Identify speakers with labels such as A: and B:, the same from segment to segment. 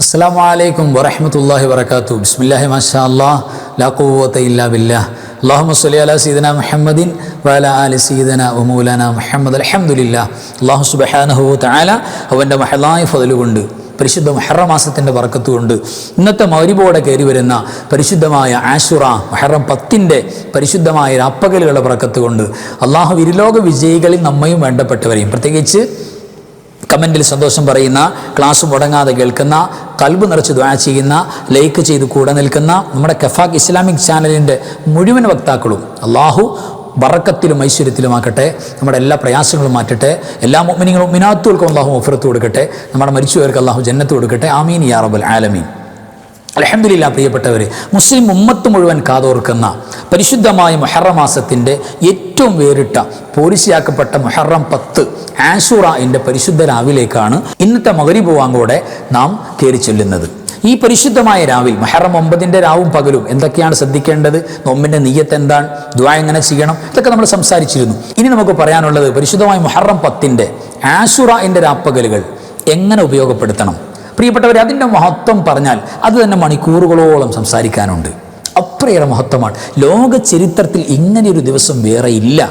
A: അസ്സാം വലൈക്കും വറഹമത്തല്ലാഹി വർക്കാത്തു ബിസ്മില്ലാഹി മാഷാ അല്ലാഹ് ഇല്ലാ ബില്ലാഹ്. അല്ലാഹുമ്മ സ്വല്ലി അലാ സീദന മുഹമ്മദിൻ വല അലി സീദന ഒമൂലാന മുഹമ്മദ്. അലഹമുല്ല അള്ളാഹു സുബ്ഹാനഹു താല അവന്റെ മഹലായ ഫതിലുകൊണ്ട് പരിശുദ്ധ മെഹറ മാസത്തിന്റെ വറക്കത്തുകൊണ്ട് ഇന്നത്തെ മൗരിബോടെ കയറി വരുന്ന പരിശുദ്ധമായ ആഷുറ മഹറം പത്തിന്റെ പരിശുദ്ധമായ രാപ്പകലുകളുടെ വറക്കത്തുകൊണ്ട് അള്ളാഹു ഇരുലോക വിജയികളിൽ നമ്മയും വേണ്ടപ്പെട്ടവരെയും പ്രത്യേകിച്ച് കമന്റിൽ സന്തോഷം പറയുന്ന ക്ലാസ് മുടങ്ങാതെ കേൾക്കുന്ന കൽബ് നിറച്ച് ദ്വാ ചെയ്യുന്ന ലൈക്ക് ചെയ്ത് കൂടെ നിൽക്കുന്ന നമ്മുടെ കഫാഖ് ഇസ്ലാമിക് ചാനലിന്റെ മുഴുവൻ വക്താക്കളും അള്ളാഹു ബറക്കത്തിലും ഐശ്വര്യത്തിലുമാക്കട്ടെ നമ്മുടെ എല്ലാ പ്രയാസങ്ങളും മാറ്റട്ടെ. എല്ലാ മിനിങ്ങളും മിനാത്തുകൾക്കും അള്ളാഹു ഒഫറത്ത് കൊടുക്കട്ടെ. നമ്മുടെ മരിച്ചുപോയവർക്ക് അള്ളാഹു ജന്നത്ത് കൊടുക്കട്ടെ. ആമീൻ യാ റബ്ബൽ ആലമീൻ. അലഹമില്ല പ്രിയപ്പെട്ടവർ മുസ്ലിം ഉമ്മത്ത് മുഴുവൻ കാതോർക്കുന്ന പരിശുദ്ധമായ മൊഹറമാസത്തിന്റെ ഏറ്റവും വേറിട്ട പോലീസിയാക്കപ്പെട്ട മൊഹറം പത്ത് ആഷുറയിന്റെ പരിശുദ്ധ രാവിലേക്കാണ് ഇന്നത്തെ മകരിബ് വാങ്ങോടെ നാം കയറി ചൊല്ലുന്നത്. ഈ പരിശുദ്ധമായ രാവിൽ മഹറം ഒമ്പതിന്റെ രാവും പകലും എന്തൊക്കെയാണ് ശ്രദ്ധിക്കേണ്ടത്? നോമ്പിന്റെ നെയ്യത്ത് എന്താണ്? ദ്വാ എങ്ങനെ ചെയ്യണം? ഇതൊക്കെ നമ്മൾ സംസാരിച്ചിരുന്നു. ഇനി നമുക്ക് പറയാനുള്ളത് പരിശുദ്ധമായ മൊഹറം പത്തിന്റെ ആഷുറയിന്റെ രാപ്പകലുകൾ എങ്ങനെ ഉപയോഗപ്പെടുത്തണം? പ്രിയപ്പെട്ടവർ അതിന്റെ മഹത്വം പറഞ്ഞാൽ അത് തന്നെ മണിക്കൂറുകളോളം സംസാരിക്കാനുണ്ട്. അത്രയേറെ മഹത്വമാണ്. ലോക ചരിത്രത്തിൽ ഇങ്ങനെയൊരു ദിവസം വേറെ ഇല്ല.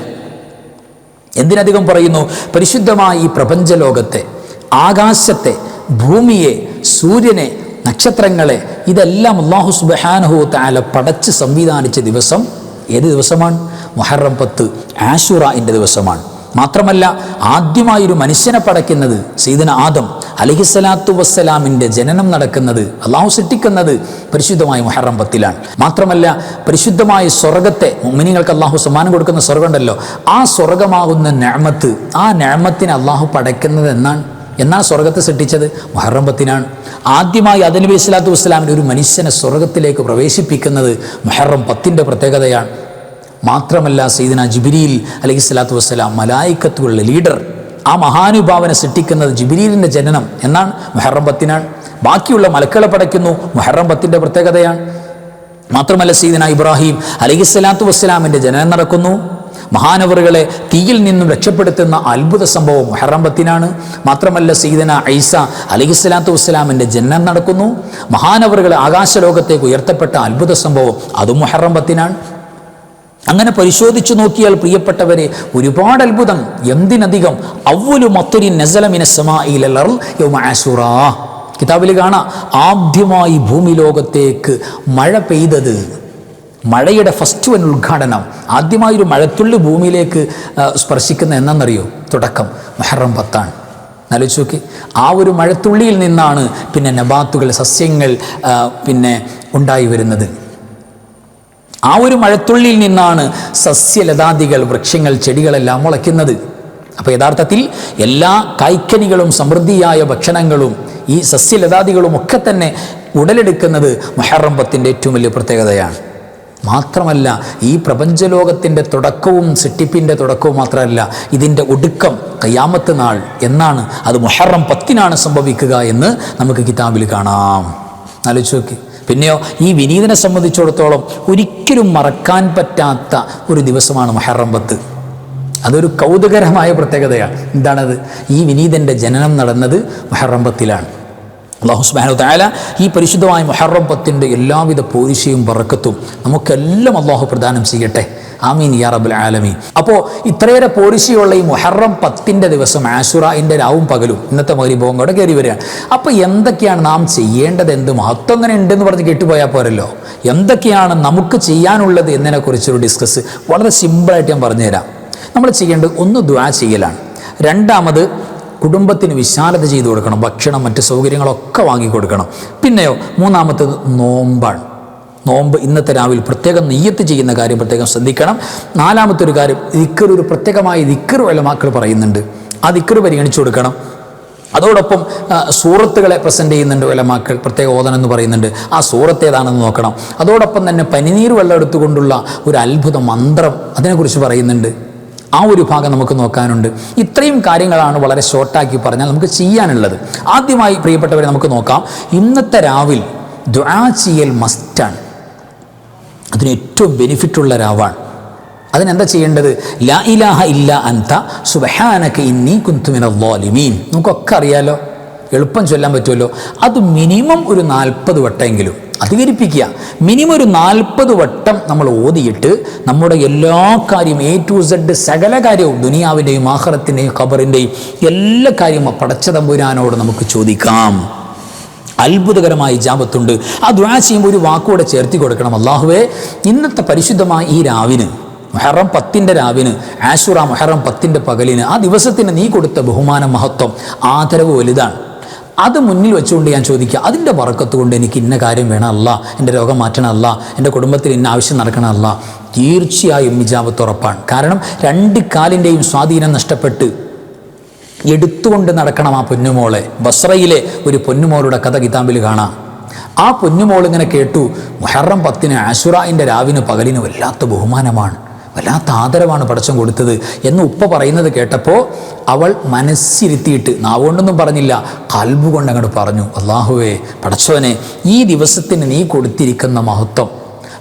A: എന്തിനധികം പറയുന്നു? പരിശുദ്ധമായ ഈ പ്രപഞ്ച ലോകത്തെ ആകാശത്തെ ഭൂമിയെ സൂര്യനെ നക്ഷത്രങ്ങളെ ഇതെല്ലാം അള്ളാഹു സുബഹാനഹു താല പടച്ച് സംവിധാനിച്ച ദിവസം ഏത് ദിവസമാണ്? മുഹറം പത്ത് ആഷുറന്റെ ദിവസമാണ്. മാത്രമല്ല ആദ്യമായൊരു മനുഷ്യനെ പടയ്ക്കുന്നത് സീദന ആദം. അലഹിസ്സലാത്തു വസ്സലാമിന്റെ ജനനം നടക്കുന്നത് അള്ളാഹു സൃഷ്ടിക്കുന്നത് പരിശുദ്ധമായ മുഹറം പത്തിലാണ്. മാത്രമല്ല പരിശുദ്ധമായ സ്വർഗത്തെ മിനിങ്ങൾക്ക് അള്ളാഹു സമ്മാനം കൊടുക്കുന്ന സ്വർഗമുണ്ടല്ലോ. ആ സ്വർഗമാകുന്ന ഞാമത്ത് ആ ഞാമത്തിന് അള്ളാഹു പടയ്ക്കുന്നത് എന്നാണ്. എന്നാണ് സ്വർഗത്തെ സൃഷ്ടിച്ചത്? മുഹറം പത്തിനാണ്. ആദ്യമായി അദനബി ഇസ്ലാത്തു വസ്സലാമിന് ഒരു മനുഷ്യനെ സ്വർഗത്തിലേക്ക് പ്രവേശിപ്പിക്കുന്നത് മുഹറം പത്തിന്റെ പ്രത്യേകതയാണ്. മാത്രമല്ല സീദന ജിബിരിയിൽ അലഹി സ്വലാത്തു വസ്സലാം മലായിക്കത്തുകളുടെ ലീഡർ ആ മഹാനുഭാവനെ സൃഷ്ടിക്കുന്നത് ജിബിലീലിന്റെ ജനനം എന്നാണ് മുഹറം പത്തിനാണ് ബാക്കിയുള്ള മലക്കളെ പടയ്ക്കുന്നു മുഹറം പത്തിന്റെ പ്രത്യേകതയാണ്. മാത്രമല്ല സീദന ഇബ്രാഹിം അലഹി സ്വലാത്തു വസ്സലാമിന്റെ ജനനം നടക്കുന്നു. മഹാനവറുകളെ തീയിൽ നിന്നും രക്ഷപ്പെടുത്തുന്ന അത്ഭുത സംഭവം മുഹറം പത്തിനാണ് മാത്രമല്ല സീദന ഐസ അലഹി സ്വലാത്തു വസ്സലാമിന്റെ ജനനം നടക്കുന്നു. മഹാനവറുകളെ ആകാശലോകത്തേക്ക് ഉയർത്തപ്പെട്ട അത്ഭുത സംഭവം അതും മുഹറം പത്തിനാണ് അങ്ങനെ പരിശോധിച്ചു നോക്കിയാൽ പ്രിയപ്പെട്ടവരെ ഒരുപാട് അത്ഭുതം. എന്തിനധികം? അവലു മത്തുരി നസലമിന സമാ കിതാബിൽ കാണാം ആദ്യമായി ഭൂമി ലോകത്തേക്ക് മഴ പെയ്തത്. മഴയുടെ ഫസ്റ്റ് വൻ ഉദ്ഘാടനം. ആദ്യമായി ഒരു മഴത്തുള്ളി ഭൂമിയിലേക്ക് സ്പർശിക്കുന്ന എന്നറിയോ തുടക്കം. മെഹറം പത്താണ്. ആലോചിച്ച് നോക്കി. ആ ഒരു മഴത്തുള്ളിയിൽ നിന്നാണ് പിന്നെ നബാത്തുകൾ സസ്യങ്ങൾ പിന്നെ ഉണ്ടായി വരുന്നത്. ആ ഒരു മഴത്തുള്ളിയിൽ നിന്നാണ് സസ്യലതാദികൾ വൃക്ഷങ്ങൾ ചെടികളെല്ലാം മുളയ്ക്കുന്നത്. അപ്പോൾ യഥാർത്ഥത്തിൽ എല്ലാ കായ്ക്കനികളും സമൃദ്ധിയായ ഭക്ഷണങ്ങളും ഈ സസ്യലതാദികളും ഒക്കെ തന്നെ ഉടലെടുക്കുന്നത് മെഹറംബത്തിന്റെ ഏറ്റവും വലിയ പ്രത്യേകതയാണ്. മാത്രമല്ല ഈ പ്രപഞ്ചലോകത്തിന്റെ തുടക്കവും സിട്ടിപ്പിന്റെ തുടക്കവും മാത്രമല്ല ഇതിന്റെ ഒടുക്കം കയ്യാമത്ത് നാൾ എന്നാണ് അത് മുഹറം പത്തിനാണ് സംഭവിക്കുക എന്ന് നമുക്ക് കിതാബിൽ കാണാം. ആലോചിച്ച് നോക്കി. പിന്നെയോ ഈ വിനീതനെ സംബന്ധിച്ചിടത്തോളം ഒരിക്കലും മറക്കാൻ പറ്റാത്ത ഒരു ദിവസമാണ് മുഹറം പത്ത്. അതൊരു കൗതുകരമായ പ്രത്യേകതയാണ്. എന്താണത്? ഈ വിനീതന്റെ ജനനം നടന്നത് മുഹറം പത്തിലാണ്. അള്ളാഹു സുബാനു താല ഈ പരിശുദ്ധമായ മൊഹറബത്തിന്റെ എല്ലാവിധ പോരിശയും പറക്കത്തും നമുക്കെല്ലാം അള്ളാഹു പ്രദാനം ചെയ്യട്ടെ. ആമീൻ യാ ആലമീൻ. അപ്പോൾ ഇത്രയേറെ പോരിശയുള്ള ഈ മുഹറം പത്തിന്റെ ദിവസം ആഷുറയിന്റെ രാവും പകലും ഇന്നത്തെ മകരിഭവം കൂടെ കയറി വരികയാണ്. അപ്പോൾ എന്തൊക്കെയാണ് നാം ചെയ്യേണ്ടത്? എന്ത് മഹത്വം അങ്ങനെ ഉണ്ടെന്ന് പറഞ്ഞ് കേട്ടുപോയാൽ പോരല്ലോ. എന്തൊക്കെയാണ് നമുക്ക് ചെയ്യാനുള്ളത് എന്നതിനെക്കുറിച്ചൊരു ഡിസ്കസ് വളരെ സിമ്പിളായിട്ട് ഞാൻ പറഞ്ഞുതരാം. നമ്മൾ ചെയ്യേണ്ടത് ഒന്ന് ദ്വാ ചെയ്യലാണ്. രണ്ടാമത് കുടുംബത്തിന് വിശാലത ചെയ്തു കൊടുക്കണം. ഭക്ഷണം മറ്റ് സൗകര്യങ്ങളൊക്കെ വാങ്ങിക്കൊടുക്കണം പിന്നെയോ മൂന്നാമത്തത് നോമ്പാണ്. നോമ്പ് ഇന്നത്തെ രാവിലെ പ്രത്യേകം നെയ്യത്ത് ചെയ്യുന്ന കാര്യം പ്രത്യേകം ശ്രദ്ധിക്കണം. നാലാമത്തെ ഒരു കാര്യം ദിക്കർ ഒരു പ്രത്യേകമായ ദിക്കർ വലമാക്കൾ പറയുന്നുണ്ട്. ആ ദിക്കർ പരിഗണിച്ചു കൊടുക്കണം. അതോടൊപ്പം സൂറത്തുകളെ പ്രസന്റ് ചെയ്യുന്നുണ്ട് വലമാക്കൾ പ്രത്യേക ഓതനം എന്ന് പറയുന്നുണ്ട്. ആ സൂറത്ത് ഏതാണെന്ന് നോക്കണം. അതോടൊപ്പം തന്നെ പനിനീർ വെള്ളം എടുത്തുകൊണ്ടുള്ള ഒരു അത്ഭുത മന്ത്രം അതിനെക്കുറിച്ച് പറയുന്നുണ്ട്. ആ ഒരു ഭാഗം നമുക്ക് നോക്കാനുണ്ട്. ഇത്രയും കാര്യങ്ങളാണ് വളരെ ഷോർട്ടാക്കി പറഞ്ഞാൽ നമുക്ക് ചെയ്യാനുള്ളത്. ആദ്യമായി പ്രിയപ്പെട്ടവരെ നമുക്ക് നോക്കാം. ഇന്നത്തെ രാവിൽ ദ്വാ ചെയ്യൽ മസ്റ്റാണ് അതിന് ഏറ്റവും ബെനിഫിറ്റുള്ള രാവാണ്. അതിനെന്താ ചെയ്യേണ്ടത്? ലാ ഇലാഹ ഇല്ല അന്ത സുബാനക്ക് ഇന്നി കുന്തുമിന ലോലിമീൻ നമുക്കൊക്കെ അറിയാലോ. എളുപ്പം ചൊല്ലാൻ പറ്റുമല്ലോ? അത് മിനിമം ഒരു നാൽപ്പത് വട്ടമെങ്കിലും അധികരിപ്പിക്കുക. മിനിമം ഒരു നാൽപ്പത് വട്ടം നമ്മൾ ഓതിയിട്ട് നമ്മുടെ എല്ലാ കാര്യം എ ടു സെഡ് സകല കാര്യവും ദുനിയാവിന്റെയും ആഹ്റത്തിന്റെയും ഖബറിന്റെയും എല്ലാ കാര്യവും പടച്ച തമ്പുരാനോട് നമുക്ക് ചോദിക്കാം. അത്ഭുതകരമായ ജാപത്തുണ്ട് ആ ദ്വാ ചെയ്യുമ്പോൾ ഒരു വാക്കുകൂടെ ചേർത്തി കൊടുക്കണം. അള്ളാഹുവേ ഇന്നത്തെ പരിശുദ്ധമായ ഈ രാവിന് മൊഹറം പത്തിന്റെ രാവിന് ആശുറ മൊഹറം പത്തിന്റെ പകലിന് ആ ദിവസത്തിന് നീ കൊടുത്ത ബഹുമാന മഹത്വം ആദരവ് വലുതാണ്. അത് മുന്നിൽ വെച്ചുകൊണ്ട് ഞാൻ ചോദിക്കുക അതിന്റെ വറക്കത്ത് കൊണ്ട് എനിക്ക് ഇന്ന കാര്യം വേണമല്ല എന്റെ രോഗം മാറ്റണമല്ല എന്റെ കുടുംബത്തിൽ ഇന്ന ആവശ്യം നടക്കണമല്ല തീർച്ചയായും ഇജാബത്ത് ഉറപ്പാണ്. കാരണം രണ്ട് കാലിന്റെയും സ്വാധീനം നഷ്ടപ്പെട്ട് എടുത്തുകൊണ്ട് നടക്കണം ആ പൊന്നുമോളെ. ബസ്രയിലെ ഒരു പൊന്നുമോളുടെ കഥ കിതാബിൽ കാണാം. ആ പൊന്നുമോൾ ഇങ്ങനെ കേട്ടു മുഹറം പത്തിന് ആശുറായിന്റെ രാവിന് പകലിന് വല്ലാത്ത ബഹുമാനമാണ്. വല്ലാത്ത ആദരവാണ് പടച്ചം കൊടുത്തത് എന്ന് ഉപ്പ പറയുന്നത് കേട്ടപ്പോൾ അവൾ മനസ്സിരുത്തിയിട്ട് നാവുകൊണ്ടൊന്നും പറഞ്ഞില്ല കൽബുകൊണ്ട് അങ്ങോട്ട് പറഞ്ഞു അള്ളാഹുവേ പടച്ചവനെ ഈ ദിവസത്തിന് നീ കൊടുത്തിരിക്കുന്ന മഹത്വം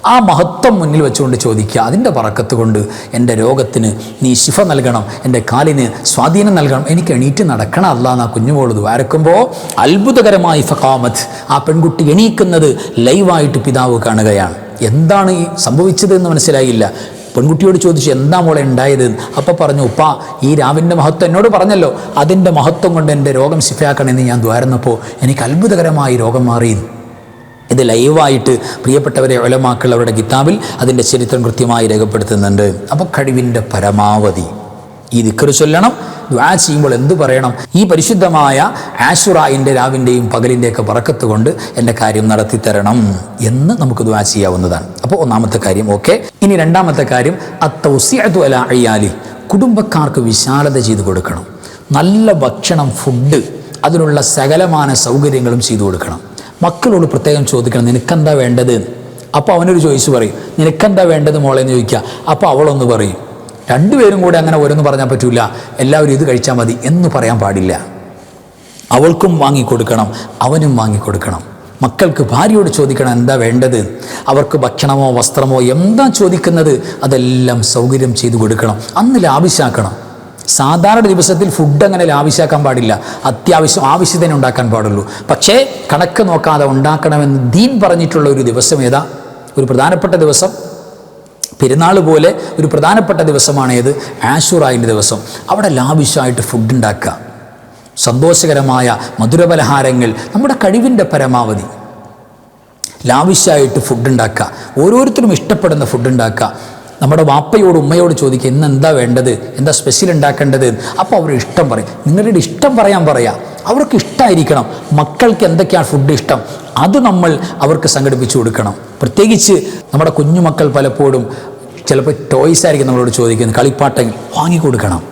A: ആ മഹത്വം മുന്നിൽ വെച്ചുകൊണ്ട് ചോദിക്കുക. അതിന്റെ പറക്കത്ത് കൊണ്ട് എന്റെ രോഗത്തിന് നീ ശിഫ നൽകണം എന്റെ കാലിന് സ്വാധീനം നൽകണം. എനിക്ക് എണീറ്റ് നടക്കണം അല്ല എന്നാ കുഞ്ഞുമോൾ ദ്വാരക്കുമ്പോൾ അത്ഭുതകരമായി ഫഖാമത് ആ പെൺകുട്ടി എണീക്കുന്നത് ലൈവായിട്ട് പിതാവ് കാണുകയാണ്. എന്താണ് ഈ സംഭവിച്ചത് എന്ന് മനസ്സിലായില്ല. പെൺകുട്ടിയോട് ചോദിച്ചു എന്താ മോളെ ഉണ്ടായത്? അപ്പം പറഞ്ഞു ഉപ്പ ഈ രാവിന്റെ മഹത്വം എന്നോട് പറഞ്ഞല്ലോ. അതിന്റെ മഹത്വം കൊണ്ട് എന്റെ രോഗം ശിഫയാക്കണമെന്ന് ഞാൻ ദ്വാരുന്നപ്പോൾ എനിക്ക് അത്ഭുതകരമായി രോഗം മാറി. ഇത് ലൈവായിട്ട് പ്രിയപ്പെട്ടവരെ ഒലമാക്കൾ അവരുടെ കിതാബിൽ അതിന്റെ ചരിത്രം കൃത്യമായി രേഖപ്പെടുത്തുന്നുണ്ട്. അപ്പോൾ കഴിവിന്റെ പരമാവധി. ഈ ദിക്കറ് ചൊല്ലണം ദ്വാ ചെയ്യുമ്പോൾ എന്തു പറയണം? ഈ പരിശുദ്ധമായ ആശുറായിന്റെ രാവിന്റെയും പകലിന്റെയൊക്കെ പറക്കത്ത് കൊണ്ട് എന്റെ കാര്യം നടത്തി തരണം എന്ന് നമുക്ക് ദ്വാ ചെയ്യാവുന്നതാണ്. അപ്പോൾ ഒന്നാമത്തെ കാര്യം ഓക്കെ? ഇനി രണ്ടാമത്തെ കാര്യം അത്തൗസിയതു അല അയ്യാലി കുടുംബക്കാർക്ക് വിശാലത ചെയ്തു കൊടുക്കണം. നല്ല ഭക്ഷണം ഫുഡ് അതിനുള്ള സകലമാന സൗകര്യങ്ങളും ചെയ്തു കൊടുക്കണം. മക്കളോട് പ്രത്യേകം ചോദിക്കണം നിനക്കെന്താ വേണ്ടത്? അപ്പോൾ അവനൊരു ചോയ്സ് പറയും നിനക്കെന്താ വേണ്ടത് മോളെ? എന്ന് ചോദിക്കുക. അപ്പോൾ അവളൊന്ന് പറയും രണ്ടുപേരും കൂടെ അങ്ങനെ ഓരോന്ന് പറഞ്ഞാൽ പറ്റില്ല എല്ലാവരും ഇത് കഴിച്ചാൽ മതി എന്ന് പറയാൻ പാടില്ല. അവൾക്കും വാങ്ങിക്കൊടുക്കണം അവനും വാങ്ങിക്കൊടുക്കണം. മക്കൾക്ക് ഭാര്യയോട് ചോദിക്കണം എന്താ വേണ്ടത്? അവർക്ക് ഭക്ഷണമോ വസ്ത്രമോ എന്താ ചോദിക്കുന്നത്? അതെല്ലാം സൗകര്യം ചെയ്തു കൊടുക്കണം. അന്ന് ലാഭിശാക്കണം സാധാരണ ദിവസത്തിൽ ഫുഡ് അങ്ങനെ ലാഭിശാക്കാൻ പാടില്ല. അത്യാവശ്യം ആവശ്യത്തിന് ഉണ്ടാക്കാൻ പാടുള്ളൂ. പക്ഷേ കണക്ക് നോക്കാതെ ഉണ്ടാക്കണമെന്ന് ദീൻ പറഞ്ഞിട്ടുള്ള ഒരു ദിവസം ഏതാ? ഒരു പ്രധാനപ്പെട്ട ദിവസം പെരുന്നാൾ പോലെ ഒരു പ്രധാനപ്പെട്ട ദിവസമാണ് ഏത് ആഷുറായിന്റെ ദിവസം. അവിടെ ലാവിഷായിട്ട് ഫുഡ് ഉണ്ടാക്കുക. സന്തോഷകരമായ മധുരപലഹാരങ്ങൾ നമ്മുടെ കഴിവിന്റെ പരമാവധി. ലാവിഷായിട്ട് ഫുഡ് ഉണ്ടാക്കുക. ഓരോരുത്തരും ഇഷ്ടപ്പെടുന്ന ഫുഡ് ഉണ്ടാക്കുക. നമ്മുടെ വാപ്പയോട് ഉമ്മയോട് ചോദിക്കുക ഇന്ന് എന്താ വേണ്ടത്? എന്താ സ്പെഷ്യൽ ഉണ്ടാക്കേണ്ടത്? അപ്പോൾ അവർ ഇഷ്ടം പറയും. നിങ്ങളുടെ ഇഷ്ടം പറയാൻ പറയാം. അവർക്ക് ഇഷ്ടമായിരിക്കണം മക്കൾക്ക് എന്തൊക്കെയാണ് ഫുഡ് ഇഷ്ടം? അത് നമ്മൾ അവർക്ക് സംഘടിപ്പിച്ചു കൊടുക്കണം. പ്രത്യേകിച്ച് നമ്മുടെ കുഞ്ഞുമക്കൾ പലപ്പോഴും ചിലപ്പോൾ ടോയ്സ് ആയിരിക്കും നമ്മളോട് ചോദിക്കുന്നത്. കളിപ്പാട്ടങ്ങൾ വാങ്ങിക്കൊടുക്കണം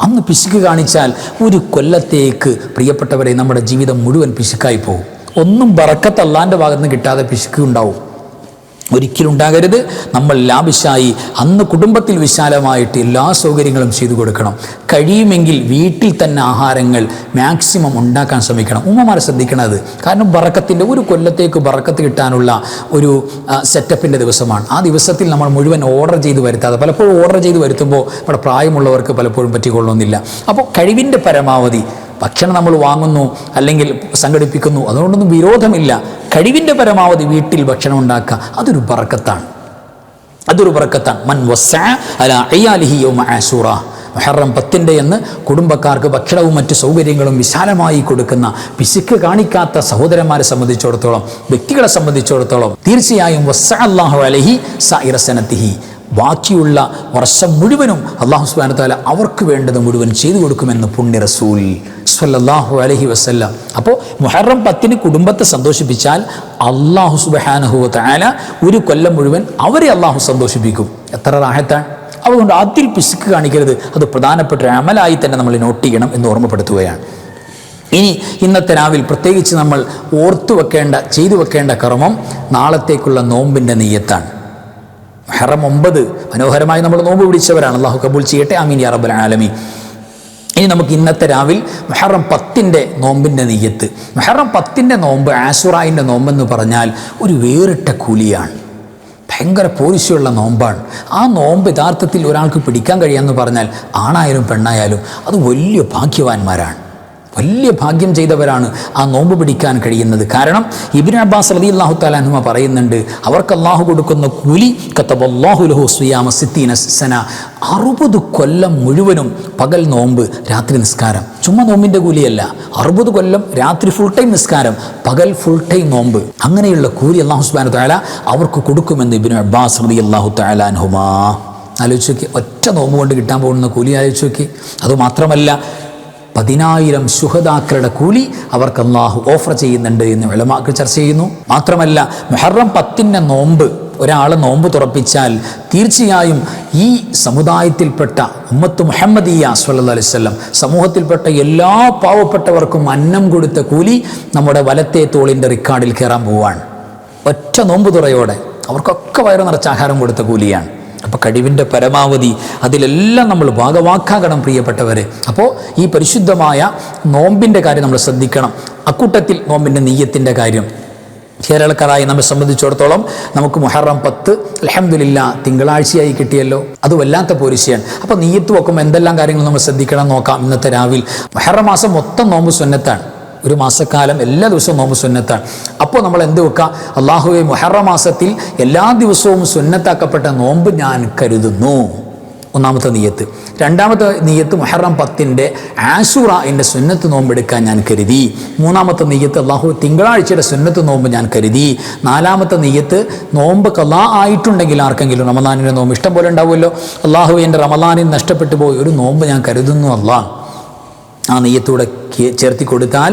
A: അന്ന് പിശുക്ക് കാണിച്ചാൽ ഒരു കൊല്ലത്തേക്ക് പ്രിയപ്പെട്ടവരെ നമ്മുടെ ജീവിതം മുഴുവൻ പിശുക്കായി പോകും. ഒന്നും ബറക്കത്ത് അള്ളാന്റെ ഭാഗത്ത് നിന്ന് കിട്ടാതെ പിശുക്ക് ഉണ്ടാവും. ഒരിക്കലും ഉണ്ടാകരുത് നമ്മൾ ലാഭിശായി. അന്ന് കുടുംബത്തിൽ വിശാലമായിട്ട് എല്ലാ സൗകര്യങ്ങളും ചെയ്തു കൊടുക്കണം. കഴിയുമെങ്കിൽ വീട്ടിൽ തന്നെ ആഹാരങ്ങൾ മാക്സിമം ഉണ്ടാക്കാൻ ശ്രമിക്കണം. ഉമ്മമാരെ ശ്രദ്ധിക്കണത്. കാരണം ബറക്കത്തിന്റെ ഒരു കൊല്ലത്തേക്ക് ബറക്കത്ത് കിട്ടാനുള്ള ഒരു സെറ്റപ്പിന്റെ ദിവസമാണ്. ആ ദിവസത്തിൽ നമ്മൾ മുഴുവൻ ഓർഡർ ചെയ്ത് വരുത്താതെ പലപ്പോഴും ഓർഡർ ചെയ്ത് വരുത്തുമ്പോൾ ഇവിടെ പ്രായമുള്ളവർക്ക് പലപ്പോഴും പറ്റിക്കൊള്ളുന്നില്ല. അപ്പോൾ കഴിവിന്റെ പരമാവധി ഭക്ഷണം നമ്മൾ വാങ്ങുന്നു അല്ലെങ്കിൽ സംഘടിപ്പിക്കുന്നു. അതുകൊണ്ടൊന്നും വിരോധമില്ല. കഴിവിന്റെ പരമാവധി വീട്ടിൽ ഭക്ഷണം ഉണ്ടാക്കുക. അതൊരു ബറക്കത്താണ്. അതൊരു ബറക്കത്താണ്. മൻ വസ്സ അല അയ്യാലിഹി യൗമ ആശൂറ മുഹറം പത്തിന്റെ എന്ന് കുടുംബക്കാർക്ക് ഭക്ഷണവും മറ്റു സൗകര്യങ്ങളും വിശാലമായി കൊടുക്കുന്ന പിശുക്ക് കാണിക്കാത്ത സഹോദരന്മാരെ സംബന്ധിച്ചിടത്തോളം വ്യക്തികളെ സംബന്ധിച്ചിടത്തോളം തീർച്ചയായും വസ്സ അള്ളാഹു അലഹി സൈറസനത്തിഹി ബാക്കിയുള്ള വർഷം മുഴുവനും അള്ളാഹു സുബാനത്താല അവർക്ക് വേണ്ടത് മുഴുവൻ ചെയ്തു കൊടുക്കുമെന്ന് പുണ്യ റസൂൽ. സ്വല്ലല്ലാഹു അലഹി വസ്ല്ലാം. അപ്പോൾ മുഹറം പത്തിന് കുടുംബത്തെ സന്തോഷിപ്പിച്ചാൽ അള്ളാഹു സുബാനഹു താല ഒരു കൊല്ലം മുഴുവൻ അവരെ അള്ളാഹു സന്തോഷിപ്പിക്കും. എത്ര റാഹത്താണ്? അതുകൊണ്ട് അതിൽ പിശുക്ക് കാണിക്കരുത്. അത് പ്രധാനപ്പെട്ട അമലായി തന്നെ നമ്മൾ നോട്ട് ചെയ്യണം എന്ന് ഓർമ്മപ്പെടുത്തുകയാണ്. ഇനി ഇന്നത്തെ രാവിൽ പ്രത്യേകിച്ച് നമ്മൾ ഓർത്തു വെക്കേണ്ട ചെയ്തു വെക്കേണ്ട കർമ്മം നാളത്തേക്കുള്ള നോമ്പിന്റെ നെയ്യത്താണ്. ഹെറം ഒമ്പത്. മനോഹരമായി നമ്മൾ നോമ്പ് പിടിച്ചവരാണ്. അള്ളാഹു കബൂൽ ചെയ്യട്ടെ. അമീൻ യാ ആലമി ഇനി നമുക്ക് ഇന്നത്തെ രാവിൽ മെഹറം പത്തിന്റെ നോമ്പിന്റെ നെയ്യത്ത്. മെഹറം പത്തിന്റെ നോമ്പ് ആസുറായിന്റെ നോമ്പെന്ന് പറഞ്ഞാൽ ഒരു വേറിട്ട കൂലിയാണ്. ഭയങ്കര പോരിശയുള്ള നോമ്പാണ്. ആ നോമ്പ് യഥാർത്ഥത്തിൽ ഒരാൾക്ക് പിടിക്കാൻ കഴിയാമെന്ന് പറഞ്ഞാൽ ആണായാലും പെണ്ണായാലും അത് വലിയ ഭാഗ്യവാന്മാരാണ്. വലിയ ഭാഗ്യം ചെയ്തവരാണ് ആ നോമ്പ് പിടിക്കാൻ കഴിയുന്നത്. കാരണം ഇബിൻ അബ്ബാസ് അലി അള്ളാഹു താലാൻഹുമ പറയുന്നുണ്ട് അവർക്ക് അള്ളാഹു കൊടുക്കുന്ന കൂലി കത്തബല്ലാഹുലഹു സുയാമ സിത്തീന സന അറുപത് കൊല്ലം മുഴുവനും പകൽ നോമ്പ് രാത്രി നിസ്കാരം. ചുമ്മാ നോമ്പിന്റെ കൂലിയല്ല അറുപത് കൊല്ലം രാത്രി ഫുൾ ടൈം നിസ്കാരം പകൽ ഫുൾ ടൈം നോമ്പ്. അങ്ങനെയുള്ള കൂലി അള്ളാഹു സുബാന താല അവർക്ക് കൊടുക്കുമെന്ന് ഇബിൻ അബ്ബാസ് അലി അള്ളാഹു താലാൻഹുമാ ആലോചിച്ച് നോക്കി ഒറ്റ നോമ്പ് കൊണ്ട് കിട്ടാൻ പോകുന്ന കൂലി ആലോചിച്ച് നോക്കി അതുമാത്രമല്ല പതിനായിരം ശുഹദാക്കളുടെ കൂലി അവർക്ക് അള്ളാഹു ഓഫർ ചെയ്യുന്നുണ്ട് എന്ന് വിളമാക്ക് ചർച്ച ചെയ്യുന്നു. മാത്രമല്ല മെഹറം പത്തിന്റെ നോമ്പ് ഒരാൾ നോമ്പ് തുറപ്പിച്ചാൽ തീർച്ചയായും ഈ സമുദായത്തിൽപ്പെട്ട ഉമ്മത്ത് മുഹമ്മദീയ സല്ല അലൈവല്ലം സമൂഹത്തിൽപ്പെട്ട എല്ലാ പാവപ്പെട്ടവർക്കും അന്നം കൊടുത്ത കൂലി നമ്മുടെ വലത്തെ തോളിന്റെ റിക്കാർഡിൽ കയറാൻ പോവാണ് ഒറ്റ നോമ്പ് തുറയോടെ അവർക്കൊക്കെ വയറ് നിറച്ച ആഹാരം കൊടുത്ത കൂലിയാണ്. അപ്പോൾ കഴിവിന്റെ പരമാവധി അതിലെല്ലാം നമ്മൾ ഭാഗവാക്കാകണം പ്രിയപ്പെട്ടവരെ. അപ്പോൾ ഈ പരിശുദ്ധമായ നോമ്പിന്റെ കാര്യം നമ്മൾ ശ്രദ്ധിക്കണം. അക്കൂട്ടത്തിൽ നോമ്പിന്റെ നെയ്യത്തിന്റെ കാര്യം. കേരളക്കാരായി നമ്മെ സംബന്ധിച്ചിടത്തോളം നമുക്ക് മുഹറം പത്ത് അലഹമില്ല തിങ്കളാഴ്ചയായി കിട്ടിയല്ലോ. അത് വല്ലാത്ത പോരിശയാണ്. അപ്പോൾ നെയ്യത്ത് വെക്കുമ്പോൾ എന്തെല്ലാം കാര്യങ്ങൾ നമ്മൾ ശ്രദ്ധിക്കണം നോക്കാം ഇന്നത്തെ രാവിലെ മുഹറം മാസം മൊത്തം നോമ്പ് സുന്നത്താണ്. ഒരു മാസക്കാലം എല്ലാ ദിവസവും നോമ്പ് സുന്നത്താണ്. അപ്പോൾ നമ്മൾ എന്ത് വെക്കുക അള്ളാഹുവെ മുഹറ മാസത്തിൽ എല്ലാ ദിവസവും സുന്നത്താക്കപ്പെട്ട നോമ്പ് ഞാൻ കരുതുന്നു. ഒന്നാമത്തെ നീയത്ത്. രണ്ടാമത്തെ നീയത്ത് മുഹറം പത്തിന്റെ ആശുറ എന്റെ സുന്നത്ത് നോമ്പെടുക്കാൻ ഞാൻ കരുതി. മൂന്നാമത്തെ നീയത്ത് അള്ളാഹു തിങ്കളാഴ്ചയുടെ സുന്നത്ത് നോമ്പ് ഞാൻ കരുതി. നാലാമത്തെ നീയത്ത് നോമ്പ് കലാ ആയിട്ടുണ്ടെങ്കിൽ ആർക്കെങ്കിലും റമദാനിന്റെ നോമ്പ് ഇഷ്ടം പോലെ ഉണ്ടാവുമല്ലോ? അള്ളാഹു എന്റെ റമദാനിൽ നഷ്ടപ്പെട്ടു പോയി ഒരു നോമ്പ് ഞാൻ കരുതുന്നു അള്ളാഹ്. ആ നെയ്യത്തൂടെ ചേർത്തി കൊടുത്താൽ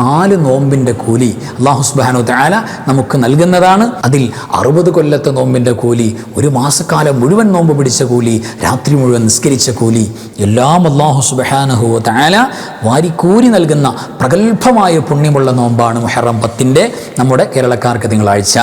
A: നാല് നോമ്പിന്റെ കൂലി അള്ളാഹു സുബാനു താല നമുക്ക് നൽകുന്നതാണ്. അതിൽ അറുപത് കൊല്ലത്തെ നോമ്പിന്റെ കൂലി ഒരു മാസക്കാലം മുഴുവൻ നോമ്പ് പിടിച്ച കൂലി രാത്രി മുഴുവൻ നിസ്കരിച്ച കൂലി എല്ലാം അള്ളാഹു സുബാനഹു താല വാരിക്കൂരി നൽകുന്ന പ്രഗത്ഭമായ പുണ്യമുള്ള നോമ്പാണ് മുഹറം പത്തിന്റെ നമ്മുടെ കേരളക്കാർക്ക് തിങ്കളാഴ്ച.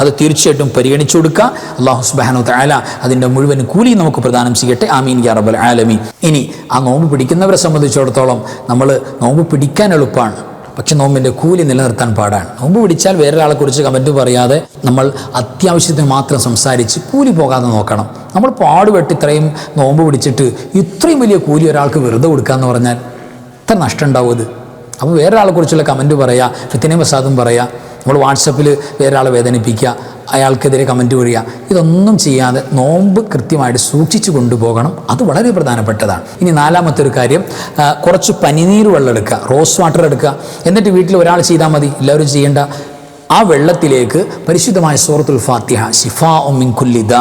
A: അത് തീർച്ചയായിട്ടും പരിഗണിച്ചു കൊടുക്കുക. അള്ളാഹു സുബാനു താല അതിന്റെ മുഴുവൻ കൂലി നമുക്ക് പ്രദാനം ചെയ്യട്ടെ. ആമീൻ യാ ആലമീൻ. ഇനി ആ നോമ്പ് പിടിക്കുന്നവരെ സംബന്ധിച്ചിടത്തോളം നമ്മൾ നോമ്പ് പിടിക്കാൻ എളുപ്പമാണ് പക്ഷെ നോമ്പിന്റെ കൂലി നിലനിർത്താൻ പാടാണ്. നോമ്പ് പിടിച്ചാൽ വേറൊരാളെ കുറിച്ച് കമന്റ് പറയാതെ നമ്മൾ അത്യാവശ്യത്തിന് മാത്രം സംസാരിച്ച് കൂലി പോകാതെ നോക്കണം. നമ്മൾ പാടുപെട്ട് ഇത്രയും നോമ്പ് പിടിച്ചിട്ട് ഇത്രയും വലിയ കൂലി ഒരാൾക്ക് വെറുതെ കൊടുക്കാന്ന് പറഞ്ഞാൽ ഇത്ര നഷ്ടം ഉണ്ടാവും അത്. അപ്പോൾ വേറൊരാളെ കുറിച്ചുള്ള കമന്റ് പറയുക ഫിത്തിനെ പ്രസാദും പറയുക നമ്മൾ വാട്സപ്പിൽ വേറൊരാളെ വേദനിപ്പിക്കുക അയാൾക്കെതിരെ കമന്റ് വരിക ഇതൊന്നും ചെയ്യാതെ നോമ്പ് കൃത്യമായിട്ട് സൂക്ഷിച്ചു കൊണ്ടുപോകണം. അത് വളരെ പ്രധാനപ്പെട്ടതാണ്. ഇനി നാലാമത്തെ ഒരു കാര്യം കുറച്ച് പനിനീർ വെള്ളം എടുക്കുക റോസ് വാട്ടർ എടുക്കുക. എന്നിട്ട് വീട്ടിൽ ഒരാൾ ചെയ്താൽ മതി എല്ലാവരും ചെയ്യേണ്ട. ആ വെള്ളത്തിലേക്ക് പരിശുദ്ധമായ സൂറത്തുൽ ഫാത്തിഹ ഷിഫാ ഒമിൻ കുല്ലിദ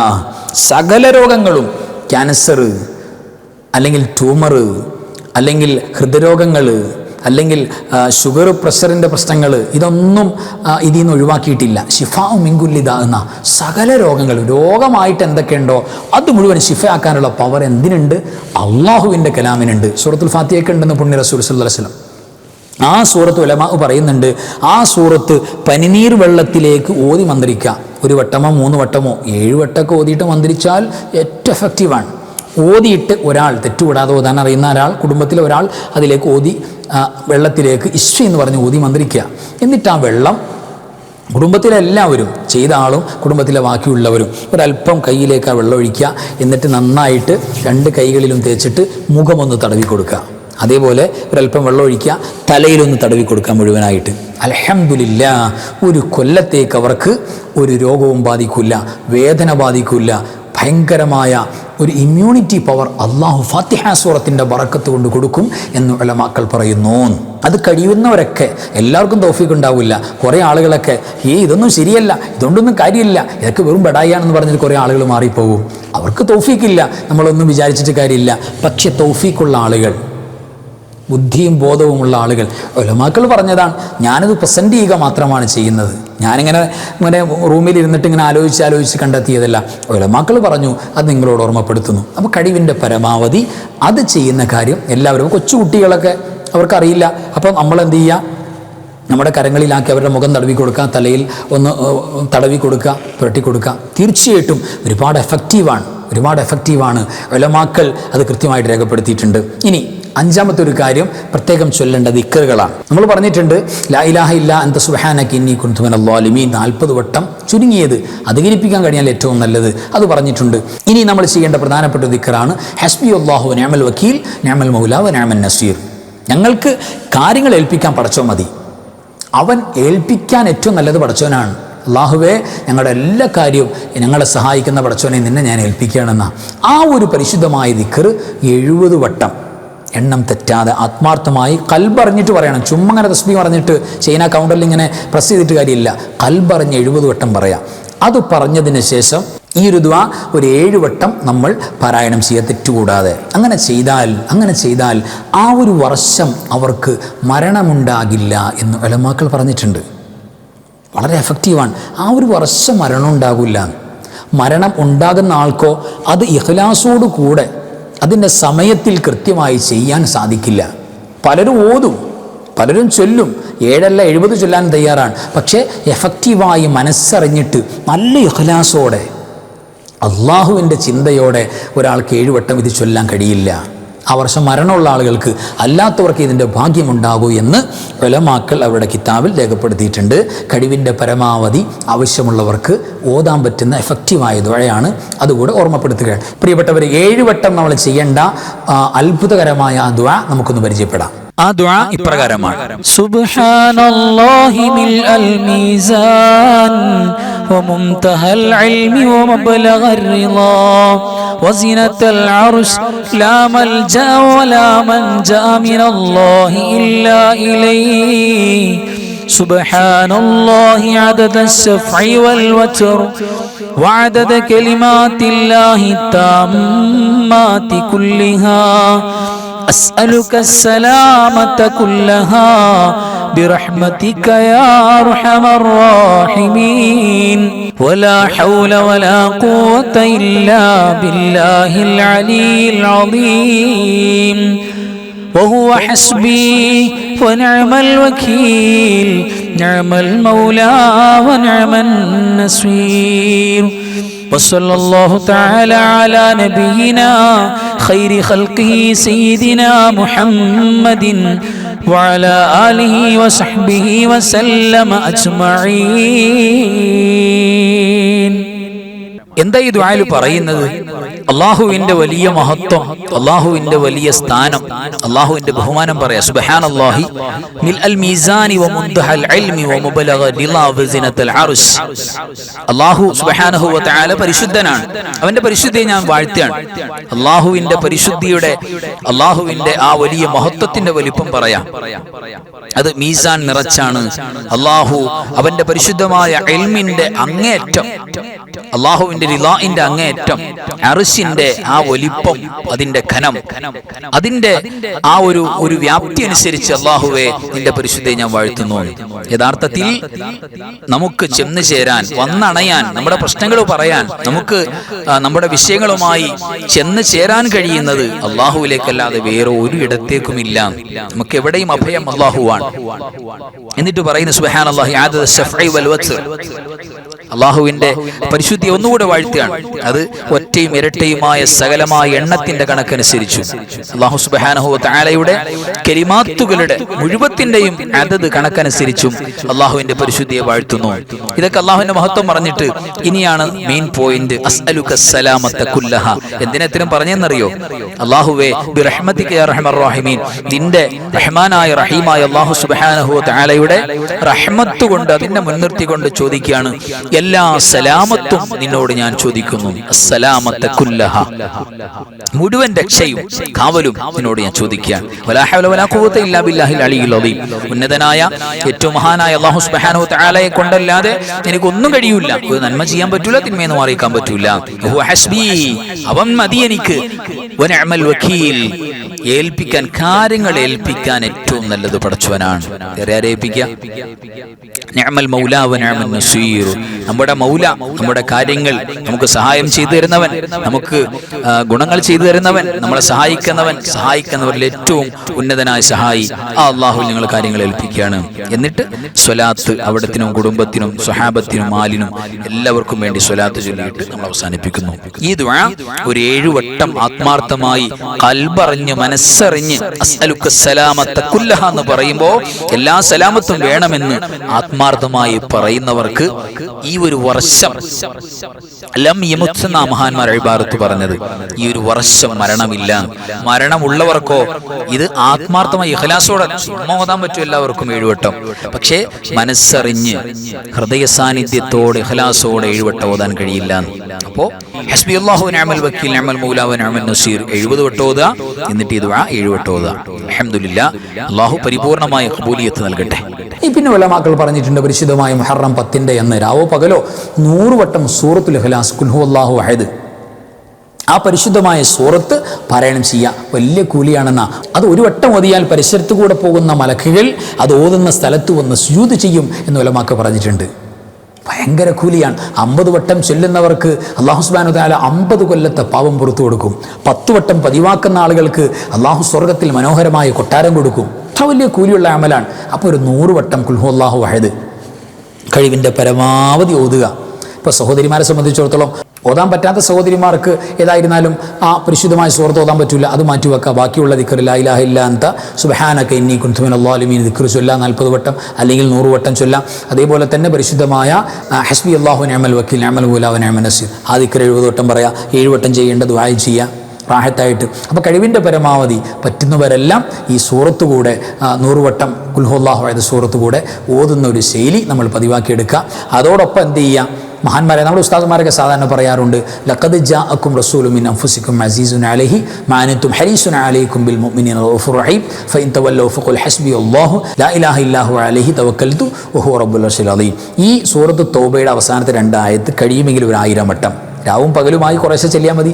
A: സകല രോഗങ്ങളും ക്യാൻസർ അല്ലെങ്കിൽ ട്യൂമർ അല്ലെങ്കിൽ ഹൃദയരോഗങ്ങൾ അല്ലെങ്കിൽ ഷുഗർ പ്രഷറിന്റെ പ്രശ്നങ്ങൾ ഇതൊന്നും ഇതിൽ നിന്ന് ഒഴിവാക്കിയിട്ടില്ല. ഷിഫാവും മിങ്കുല്ലിത എന്ന സകല രോഗങ്ങൾ രോഗമായിട്ട് എന്തൊക്കെയുണ്ടോ അത് മുഴുവൻ ഷിഫയാക്കാനുള്ള പവർ എന്തിനുണ്ട്? അള്ളാഹുവിന്റെ കലാമിനുണ്ട്. സൂറത്തുൽ ഫാത്തിയൊക്കെ ഉണ്ടെന്ന് പുണ്യ റസൂൽ വസല്ലം. ആ സൂറത്ത് ഉലമ പറയുന്നുണ്ട് ആ സൂറത്ത് പനിനീർ വെള്ളത്തിലേക്ക് ഓതി മന്ത്രിക്കുക. ഒരു വട്ടമോ മൂന്ന് വട്ടമോ ഏഴ് വട്ടമൊക്കെ ഓതിയിട്ട് മന്ത്രിച്ചാൽ ഏറ്റവും എഫക്റ്റീവാണ് ഓതിയിട്ട് ഒരാൾ തെറ്റുകൂടാതെ ഓതാൻ അറിയുന്ന ഒരാൾ കുടുംബത്തിലെ ഒരാൾ അതിലേക്ക് ഓതി വെള്ളത്തിലേക്ക് ഇശ്വ എന്ന് പറഞ്ഞ് ഓതി മന്ത്രിക്കുക. എന്നിട്ട് ആ വെള്ളം കുടുംബത്തിലെ എല്ലാവരും ചെയ്ത ആളും കുടുംബത്തിലെ ബാക്കിയുള്ളവരും ഒരല്പം കയ്യിലേക്ക് ആ വെള്ളം ഒഴിക്കുക. എന്നിട്ട് നന്നായിട്ട് രണ്ട് കൈകളിലും തേച്ചിട്ട് മുഖമൊന്ന് തടവി കൊടുക്കുക അതേപോലെ ഒരല്പം വെള്ളം ഒഴിക്കുക തലയിലൊന്ന് തടവി കൊടുക്കുക മുഴുവനായിട്ട്. അലഹമില്ല ഒരു കൊല്ലത്തേക്ക് അവർക്ക് ഒരു രോഗവും ബാധിക്കില്ല വേദന ബാധിക്കില്ല ഭയങ്കരമായ ഒരു ഇമ്മ്യൂണിറ്റി പവർ അള്ളാഹു ഫാത്തിഹ സൂറത്തിന്റെ ബറക്കത്ത് കൊണ്ട് കൊടുക്കും എന്ന് ഉലമാക്കൾ പറയുന്നു. അത് കഴിയുന്നവരൊക്കെ എല്ലാവർക്കും തോഫിക്ക് ഉണ്ടാവില്ല. കുറേ ആളുകളൊക്കെ ഏ ഇതൊന്നും ശരിയല്ല ഇതുകൊണ്ടൊന്നും കാര്യമില്ല ഇതൊക്കെ വെറും ബടായാണെന്ന് പറഞ്ഞിട്ട് കുറേ ആളുകൾ മാറിപ്പോകും. അവർക്ക് തോഫിക്കില്ല നമ്മളൊന്നും വിചാരിച്ചിട്ട് കാര്യമില്ല. പക്ഷെ തോഫിക്കുള്ള ആളുകൾ ബുദ്ധിയും ബോധവുമുള്ള ആളുകൾ. ഒലമാക്കൾ പറഞ്ഞതാണ് ഞാനത് പ്രസന്റ് ചെയ്യുക മാത്രമാണ് ചെയ്യുന്നത്. ഞാനിങ്ങനെ ഇങ്ങനെ റൂമിൽ ഇരുന്നിട്ട് ഇങ്ങനെ ആലോചിച്ച് ആലോചിച്ച് കണ്ടെത്തിയതല്ല. ഒലമാക്കൾ പറഞ്ഞു അത് നിങ്ങളോട് ഓർമ്മപ്പെടുത്തുന്നു. അപ്പോൾ കഴിവിന്റെ പരമാവധി അത് ചെയ്യുന്ന കാര്യം എല്ലാവരും കൊച്ചുകുട്ടികളൊക്കെ അവർക്കറിയില്ല. അപ്പം നമ്മൾ എന്ത് ചെയ്യുക? നമ്മുടെ കരങ്ങളിലാക്കി അവരുടെ മുഖം തടവി കൊടുക്കുക തലയിൽ ഒന്ന് തടവി കൊടുക്കുക പുരട്ടി കൊടുക്കുക. തീർച്ചയായിട്ടും ഒരുപാട് എഫക്റ്റീവാണ് ഒരുപാട് എഫക്റ്റീവാണ് ഒലമാക്കൾ അത് കൃത്യമായിട്ട് രേഖപ്പെടുത്തിയിട്ടുണ്ട്. ഇനി അഞ്ചാമത്തെ ഒരു കാര്യം പ്രത്യേകം ചൊല്ലേണ്ട ദിക്കറുകളാണ് നമ്മൾ പറഞ്ഞിട്ടുണ്ട് ലാ ഇലാഹ ഇല്ല അന്ത സുബഹാനക്ക് ഇന്നി കുന്തുമൻ അള്ളാലിമി നാൽപ്പത് വട്ടം ചുരുങ്ങിയത് അധികരിപ്പിക്കാൻ കഴിഞ്ഞാൽ ഏറ്റവും നല്ലത്. അത് പറഞ്ഞിട്ടുണ്ട്. ഇനി നമ്മൾ ചെയ്യേണ്ട പ്രധാനപ്പെട്ട ദിക്കറാണ് ഹസ്ബി അള്ളാഹു നാമൽ വക്കീൽ നാമൽ മൗലാവ് വ നാമൽ നസീർ ഞങ്ങൾക്ക് കാര്യങ്ങൾ ഏൽപ്പിക്കാൻ പടച്ചോ മതി. അവൻ ഏൽപ്പിക്കാൻ ഏറ്റവും നല്ലത് പഠിച്ചവനാണ്. അള്ളാഹുവേ ഞങ്ങളുടെ എല്ലാ കാര്യവും ഞങ്ങളെ സഹായിക്കുന്ന പടച്ചോനെ നിന്നെ ഞാൻ ഏൽപ്പിക്കുകയാണെന്ന. ആ ഒരു പരിശുദ്ധമായ ദിക്കർ എഴുപത് വട്ടം. എണ്ണം തെറ്റാതെ ആത്മാർത്ഥമായി കൽബറിഞ്ഞിട്ട് പറയണം. ചുമ്മാ അങ്ങനെ തസ്ബി പറഞ്ഞിട്ട് ചൈന കൗണ്ടറിൽ ഇങ്ങനെ പ്രസ് ചെയ്തിട്ട് കാര്യമില്ല. കൽബറിഞ്ഞ് എഴുപത് വട്ടം പറയാം. അത് പറഞ്ഞതിന് ശേഷം ഈ ഒരു ദ്വാ ഒരു ഏഴ് വട്ടം നമ്മൾ പാരായണം ചെയ്യുക തെറ്റുകൂടാതെ. അങ്ങനെ ചെയ്താൽ അങ്ങനെ ചെയ്താൽ ആ ഒരു വർഷം അവർക്ക് മരണമുണ്ടാകില്ല എന്ന് ഒലമാക്കൾ പറഞ്ഞിട്ടുണ്ട്. വളരെ എഫക്റ്റീവാണ് ആ ഒരു വർഷം മരണം ഉണ്ടാകില്ല മരണം ഉണ്ടാകുന്ന ആൾക്കോ അത് ഇഹ്ലാസോടു കൂടെ അതിന്റെ സമയത്തിൽ കൃത്യമായി ചെയ്യാൻ സാധിക്കില്ല. പലരും ഓതും പലരും ചൊല്ലും. ഏഴല്ല എഴുപത് ചൊല്ലാൻ തയ്യാറാണ്. പക്ഷേ എഫക്റ്റീവായി മനസ്സറിഞ്ഞിട്ട് നല്ല ഇഹ്ലാസോടെ അള്ളാഹുവിന്റെ ചിന്തയോടെ ഒരാൾക്ക് ഏഴുവട്ടം ഇത് ചൊല്ലാൻ കഴിയില്ല. ആ വർഷം മരണമുള്ള ആളുകൾക്ക് അല്ലാത്തവർക്ക് ഇതിന്റെ ഭാഗ്യമുണ്ടാകൂ എന്ന് ഒലമാക്കൾ അവരുടെ കിതാബിൽ രേഖപ്പെടുത്തിയിട്ടുണ്ട്. കഴിവിന്റെ പരമാവധി ആവശ്യമുള്ളവർക്ക് ഓതാൻ പറ്റുന്ന എഫക്റ്റീവായ ദുഴയാണ് അതുകൂടെ ഓർമ്മപ്പെടുത്തുകയാണ് പ്രിയപ്പെട്ടവർ ഏഴുവട്ടം നമ്മൾ ചെയ്യേണ്ട അത്ഭുതകരമായ ആ ദുഴ നമുക്കൊന്ന് പരിചയപ്പെടാം. ആ ദുഴ ഇപ്രകാരമാണ്
B: سبحان الله ملء الميزان ومنتهى العلم ومبلغ الرضا وزنة العرش لا ملجأ ولا منجأ من الله إلا إليه سبحان الله عدد الشفع والوتر وعدد كلمات الله التامات كلها أسألك السلامة كلها برحمتك يا أرحم الراحمين. ولا حول ولا قوة إلا بالله العلي العظيم. وهو حسبي ونعم الوكيل. نعم المولى ونعم النصير. وصلى الله تعالى على نبينا خير خلقه سيدنا محمد وعلى آله وصحبه وسلم أجمعين.
A: എന്താ ഈ ദുആയിൽ പറയുന്നത്? അള്ളാഹുവിന്റെ വലിയ മഹത്വം അള്ളാഹുവിന്റെ വലിയ സ്ഥാനം അള്ളാഹുവിന്റെ ബഹുമാനം പറയാ സുബ്ഹാനല്ലാഹി മിൽ അൽ മീസാനി വ മുൻതഹൽ ഇൽമി വ മുബലഗ ലിലാ വസിനത്തുൽ അർശ്. അള്ളാഹു സുബ്ഹാനഹു വ തആല പരിശുദ്ധനാണ്. അവന്റെ പരിശുദ്ധിയെ ഞാൻ വാഴ്ത്തുകയാണ്. അള്ളാഹുവിന്റെ പരിശുദ്ധിയുടെ അള്ളാഹുവിന്റെ ആ വലിയ മഹത്വത്തിന്റെ വലിപ്പം പറയാ. അത് മീസാൻ നിറച്ചാണ്. അള്ളാഹു അവന്റെ പരിശുദ്ധമായ എൽമിന്റെ അങ്ങേയറ്റം അള്ളാഹുവിന്റെ റിലാഇന്റെ അങ്ങേറ്റം അറിസിന്റെ ആ ഒലിപ്പം അതിന്റെ ഖനം അതിന്റെ ആ ഒരു ഒരു വ്യാപ്തി അനുസരിച്ച് അള്ളാഹുവെ നിന്റെ പരിശുദ്ധയെ ഞാൻ വാഴ്ത്തുന്നു. യഥാർത്ഥത്തിൽ നമുക്ക് ചെന്ന് ചേരാൻ വന്നണയാൻ നമ്മുടെ പ്രശ്നങ്ങൾ പറയാൻ നമുക്ക് നമ്മുടെ വിഷയങ്ങളുമായി ചെന്ന് ചേരാൻ കഴിയുന്നത് അള്ളാഹുവിലേക്കല്ലാതെ വേറെ ഒരു ഇടത്തേക്കും ഇല്ല നമുക്ക് എവിടെയും അഭയം അള്ളാഹുവാണ്. എന്നിട്ട് പറയുന്നു സുഹാൻ അള്ളാഹി അള്ളാഹുവിന്റെ പരിശുദ്ധി ഒന്നുകൂടെ വാഴ്ത്തുകയാണ്. അത് ഒറ്റയും ഇരട്ടയുമായ സകലമായ എണ്ണത്തിന്റെ കണക്കനുസരിച്ചു. അള്ളാഹു സുബാനഹു താലയുടെ കെരിമാത്തുകളുടെ മുഴുവത്തിന്റെയും അതത് കണക്കനുസരിച്ചും അള്ളാഹുവിന്റെ പരിശുദ്ധിയെ വാഴ്ത്തുന്നു. ഇതൊക്കെ അള്ളാഹുവിന്റെ മഹത്വം പറഞ്ഞിട്ട് ഇനിയാണ് മെയിൻ പോയിന്റ് അസ്അലുക സലാമത്ത കുല്ലഹ. എന്തിനെത്തിനും പറഞ്ഞെന്നറിയോ? അള്ളാഹുവേ നിന്റെ റഹ്മാനായ റഹീമായ അള്ളാഹു സുബ്ഹാനഹു തആലയുടെ റഹ്മത്ത് കൊണ്ട് അതിനെ മുൻനിർത്തി കൊണ്ട് ചോദിക്കുകയാണ് എല്ലാ സലാമത്തും നിന്നോട് ഞാൻ ചോദിക്കുന്നു. അസ്സലാമത്ത കുല്ലഹ. മുഴുവൻ രക്ഷയും കാവലും നിന്നോട് ഞാൻ അലീം ഉന്നതനായ ഏറ്റവും മഹാനായ അള്ളാഹു സുബ്ഹാനഹു താലയെ കൊണ്ടല്ലാതെ എനിക്കൊന്നും കഴിയൂല. ഒരു നന്മ ചെയ്യാൻ പറ്റൂല തിന്മയെന്ന് മാറിയിക്കാൻ പറ്റൂല. അവൻ മതി എനിക്ക്. വക്കീൽ. ഏൽപ്പിക്കാൻ കാര്യങ്ങൾ ഏൽപ്പിക്കാൻ ഏറ്റവും നല്ലത് പടച്ചവനാണ്. ആരെ ഏൽപ്പിക്കുക? നസീർ. നമ്മുടെ മൗല നമ്മുടെ കാര്യങ്ങൾ നമുക്ക് സഹായം ചെയ്തു തരുന്നവൻ നമുക്ക് ഗുണങ്ങൾ ചെയ്തു തരുന്നവൻ നമ്മളെ സഹായിക്കുന്നവൻ സഹായിക്കുന്നവരിൽ ഏറ്റവും ഉന്നതനായ സഹായി ആ അള്ളാഹു നിങ്ങൾ കാര്യങ്ങൾ ഏൽപ്പിക്കുകയാണ്. എന്നിട്ട് സ്വലാത്ത് അവിടത്തിനും കുടുംബത്തിനും സ്വഹാബത്തിനും മാലിനും എല്ലാവർക്കും വേണ്ടി സ്വലാത്ത് ചൊല്ലിയിട്ട് നമ്മൾ അവസാനിപ്പിക്കുന്നു. ഈ ദുആ ഒരു ഏഴുവട്ടം ആത്മാർത്ഥമായി കൽബറിഞ്ഞ് മനസ്സറിഞ്ഞ് എന്ന് പറയുമ്പോൾ എല്ലാ സലാമത്തും വേണമെന്ന് ആത്മാ ആത്മാർത്ഥമായി പറയുന്നവർക്ക് ഈ ഒരു വർഷം ലം യമുത്തെന്ന മഹാന്മാർ അഴിബാറത്ത് പറഞ്ഞത്. ഈ ഒരു വർഷം മരണമില്ല. മരണമുള്ളവർക്കോ ഇത് ആത്മാർത്ഥമായി ഇഹലാസോടെ ചുമ്മാ ഓതാൻ പറ്റും എല്ലാവർക്കും ഏഴുവട്ടം പക്ഷേ മനസ്സറിഞ്ഞ് ഹൃദയ സാന്നിധ്യത്തോടെ ഇഹലാസോടെ ഏഴുവട്ടം ഓതാൻ കഴിയില്ല. അപ്പോ ഹസ്ബി അള്ളാഹു നഅമൽ വക്കീൽ അമൽ മൗലാവ് നഅമൽ നസീർ എഴുപത് വട്ടം എന്നിട്ട് ഇത് ദുആ ഏഴ് വട്ടം ഓതുക. അൽഹംദുലില്ലാ അള്ളാഹു പരിപൂർണമായ ഖബൂലിയത്ത് നൽകട്ടെ. ഈ പിന്നെ ഉലമാക്കൾ പറഞ്ഞിട്ടുണ്ട് പരിശുദ്ധമായ മുഹറം പത്തിന്റെ എന്ന് രാവോ പകലോ നൂറുവട്ടം സൂറത്തുൽ ഇഖ്ലാസ് കുൽഹു അള്ളാഹു അഹദ്. ആ പരിശുദ്ധമായ സൂറത്ത് പാരായണം ചെയ്യുക വലിയ കൂലിയാണെന്ന. അത് ഒരു വട്ടം ഓതിയാൽ പരിസരത്ത് കൂടെ പോകുന്ന മലക്കുകൾ അത് ഓതുന്ന സ്ഥലത്ത് വന്ന് സ്യൂത് ചെയ്യും എന്ന് ഉലമാക്ക പറഞ്ഞിട്ടുണ്ട്. ഭയങ്കര കൂലിയാണ്. അമ്പത് വട്ടം ചൊല്ലുന്നവർക്ക് അള്ളാഹു സുബാനു താല അമ്പത് കൊല്ലത്തെ പാവം പുറത്തു കൊടുക്കും. പത്ത് വട്ടം പതിവാക്കുന്ന ആളുകൾക്ക് അള്ളാഹു സ്വർഗത്തിൽ മനോഹരമായ കൊട്ടാരം കൊടുക്കും. അത്ര വലിയ കൂലിയുള്ള അമലാണ്. അപ്പോൾ ഒരു നൂറ് വട്ടം കുൽഹുല്ലാഹു വഹദ്. കഴിവിന്റെ പരമാവധി ഓതുക. ഇപ്പോൾ സഹോദരിമാരെ സംബന്ധിച്ചിടത്തോളം ഓതാൻ പറ്റാത്ത സഹോദരിമാർക്ക് ഏതായിരുന്നാലും ആ പരിശുദ്ധമായ സുഹൃത്ത് ഓതാൻ പറ്റില്ല അത് മാറ്റിവെക്കുക ബാക്കിയുള്ള ദിക്കർ ലായിലാഹ ഇല്ലാത്ത സുബഹാനൊക്കെ ഇനി കുന്തുമിൻ അള്ളാലുമീൻ ദിക്കർ ചൊല്ലാം നാൽപ്പത് വട്ടം അല്ലെങ്കിൽ നൂറ് വട്ടം ചൊല്ലാം. അതേപോലെ തന്നെ പരിശുദ്ധമായ ഹസ്ബി അള്ളാഹു നഅമൽ വക്കീൽ. നഅമൽ ഗുലാവ് നഅമൽ നസീർ. ആ ദിക്കർ എഴുപത് വട്ടം പറയാം. ഏഴ് വട്ടം ചെയ്യേണ്ട വായി ചെയ്യുക. റാഹത്തായിട്ട് അപ്പോൾ കഴിവിന്റെ പരമാവധി പറ്റുന്നവരെല്ലാം ഈ സൂറത്ത് കൂടെ നൂറുവട്ടം നൂറ് വട്ടം കുൽഹുല്ലാഹു ആയത് സൂറത്ത് കൂടെ ഓതുന്ന ഒരു ശൈലി നമ്മൾ പതിവാക്കിയെടുക്കുക അതോടൊപ്പം എന്ത് ചെയ്യാം? മഹാന്മാരെ നമ്മുടെ ഉസ്താദുമാരൊക്കെ സാധാരണ പറയാറുണ്ട് ലക്കത് ജാഅക്കും റസൂലു മിൻ അഫുസിക്കും അസീസുൻ അലഹി മാനത്തും ഹരീസുൻ അലൈക്കും ബിൽ മുഅ്മിനീന റഊഫുർ റഹീം ഫഇൻ തവല്ലൗ ഫഖുൽ ഹസ്ബി അല്ലാഹു ലാ ഇലാഹ ഇല്ലാഹു അലൈഹി തവക്കൽതു വഹുവ റബ്ബുൽ അർശിൽ അലീം ഈ സൂറത്ത് തൗബയുടെ അവസാനത്തെ രണ്ടായത്ത് കഴിയുമെങ്കിൽ ഒരു ആയിരം വട്ടം. രാവും പകലുമായി കുറേശ്ശെ ചെല്ലിയാൽ മതി.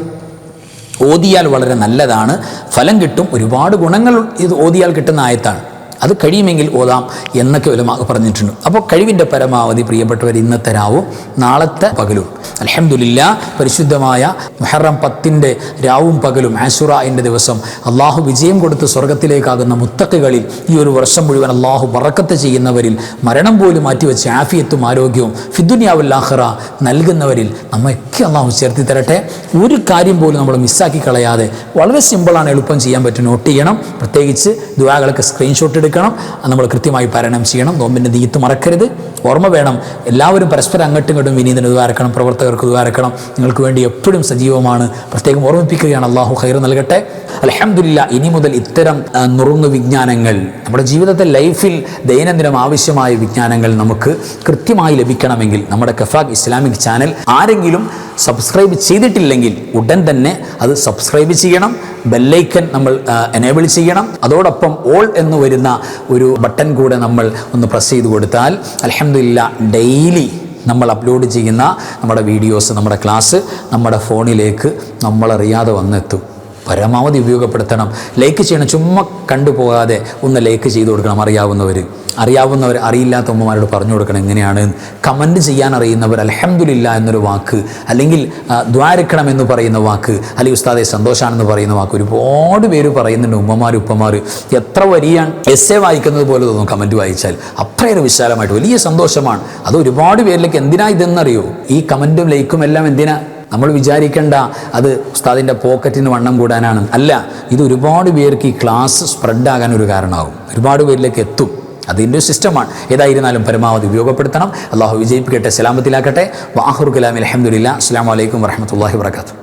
A: ഓതിയാൽ വളരെ നല്ലതാണ്. ഫലം കിട്ടും. ഒരുപാട് ഗുണങ്ങൾ ഇത് ഓതിയാൽ കിട്ടുന്ന ആയത്താണ്. അത് കഴിയുമെങ്കിൽ ഓതാം എന്നൊക്കെ ഒരു പറഞ്ഞിട്ടുണ്ട്. അപ്പോൾ കഴിവിന്റെ പരമാവധി പ്രിയപ്പെട്ടവർ ഇന്നത്തെ രാവും നാളത്തെ പകലും. അലഹമുല്ല പരിശുദ്ധമായ മെഹറം പത്തിന്റെ രാവും പകലും ആശുറായിന്റെ ദിവസം അള്ളാഹു വിജയം കൊടുത്ത് സ്വർഗത്തിലേക്കാകുന്ന മുത്തക്കുകളിൽ ഈ ഒരു വർഷം മുഴുവൻ അള്ളാഹു വറക്കത്ത് ചെയ്യുന്നവരിൽ മരണം പോലും മാറ്റിവെച്ച് ആഫിയത്തും ആരോഗ്യവും ഫിദുനിയാവുല്ലാഹറ നൽകുന്നവരിൽ നമ്മൊക്കെ അള്ളാഹു ചേർത്തി തരട്ടെ. ഒരു കാര്യം പോലും നമ്മൾ മിസ്സാക്കി കളയാതെ വളരെ സിമ്പിളാണ് എളുപ്പം ചെയ്യാൻ പറ്റും നോട്ട് ചെയ്യണം. പ്രത്യേകിച്ച് ദുവാകളൊക്കെ സ്ക്രീൻഷോട്ട് എടുക്കണം അത് നമ്മൾ കൃത്യമായി പാരായണം ചെയ്യണം. നോമ്പിന്റെ നീത്ത് മറക്കരുത്. ഓർമ്മ വേണം. എല്ലാവരും പരസ്പരം അങ്ങോട്ടും ഇങ്ങോട്ടും വിനീതന് ഇതുവാരക്കണം പ്രവർത്തകർക്ക് ഇതുവാരക്കണം നിങ്ങൾക്ക് വേണ്ടി എപ്പോഴും സജീവമാണ്. പ്രത്യേകം ഓർമ്മിപ്പിക്കുകയാണ്. അള്ളാഹു ഖൈർ നൽകട്ടെ. അലഹമില്ല ഇനി മുതൽ ഇത്തരം നുറുങ്ങ് വിജ്ഞാനങ്ങൾ നമ്മുടെ ജീവിതത്തെ ലൈഫിൽ ദൈനംദിനം ആവശ്യമായ വിജ്ഞാനങ്ങൾ നമുക്ക് കൃത്യമായി ലഭിക്കണമെങ്കിൽ നമ്മുടെ കഫാഖ് ഇസ്ലാമിക് ചാനൽ ആരെങ്കിലും സബ്സ്ക്രൈബ് ചെയ്തിട്ടില്ലെങ്കിൽ ഉടൻ തന്നെ അത് സബ്സ്ക്രൈബ് ചെയ്യണം. ബെല്ലൈക്കൻ നമ്മൾ എനേബിൾ ചെയ്യണം. അതോടൊപ്പം ഓൾ എന്ന് വരുന്ന ഒരു ബട്ടൺ കൂടെ നമ്മൾ ഒന്ന് പ്രസ് ചെയ്ത് കൊടുത്താൽ അലഹമില്ല ഡെയിലി നമ്മൾ അപ്ലോഡ് ചെയ്യുന്ന നമ്മുടെ വീഡിയോസ് നമ്മുടെ ക്ലാസ് നമ്മുടെ ഫോണിലേക്ക് നമ്മളറിയാതെ വന്നെത്തും. പരമാവധി ഉപയോഗപ്പെടുത്തണം. ലൈക്ക് ചെയ്യണം. ചുമ്മാ കണ്ടുപോകാതെ ഒന്ന് ലൈക്ക് ചെയ്ത് കൊടുക്കണം അറിയാവുന്നവർ അറിയാവുന്നവർ അറിയില്ലാത്ത ഉമ്മമാരോട് പറഞ്ഞു കൊടുക്കണം എങ്ങനെയാണ്. കമന്റ് ചെയ്യാൻ അറിയുന്നവർ അലഹമുല്ല എന്നൊരു വാക്ക് അല്ലെങ്കിൽ ദ്വാരക്കണം എന്ന് പറയുന്ന വാക്ക് അല്ലെങ്കിൽ ഉസ്താദെ സന്തോഷമാണെന്ന് പറയുന്ന വാക്ക് ഒരുപാട് പേര് പറയുന്നുണ്ട് ഉമ്മമാർ ഉപ്പമാർ എത്ര വലിയ എസ് എ വായിക്കുന്നത് പോലെ തോന്നും കമന്റ് വായിച്ചാൽ. അത്രയേറെ വിശാലമായിട്ട് വലിയ സന്തോഷമാണ്. അത് ഒരുപാട് പേരിലേക്ക് എന്തിനാ ഇതെന്നറിയോ? ഈ കമന്റും ലൈക്കും എല്ലാം എന്തിനാ? നമ്മൾ വിചാരിക്കേണ്ട അത് ഉസ്താദിന്റെ പോക്കറ്റിന് വണ്ണം കൂടാനാണ്. അല്ല ഇത് ഒരുപാട് പേർക്ക് ഈ ക്ലാസ് സ്പ്രെഡാകാൻ ഒരു കാരണമാകും. ഒരുപാട് പേരിലേക്ക് എത്തും. അതിന്റെ ഒരു സിസ്റ്റമാണ് ഏതായിരുന്നാലും പരമാവധി ഉപയോഗപ്പെടുത്തണം. അള്ളാഹു വിജയിപ്പിക്കട്ടെ സലാമത്തിലാക്കട്ടെ. വാഹുർ കലാമി അലഹമുല്ല അസ്സാം വലൈക്കും വരഹമത്തല്ലാഹി വർക്കാത്തു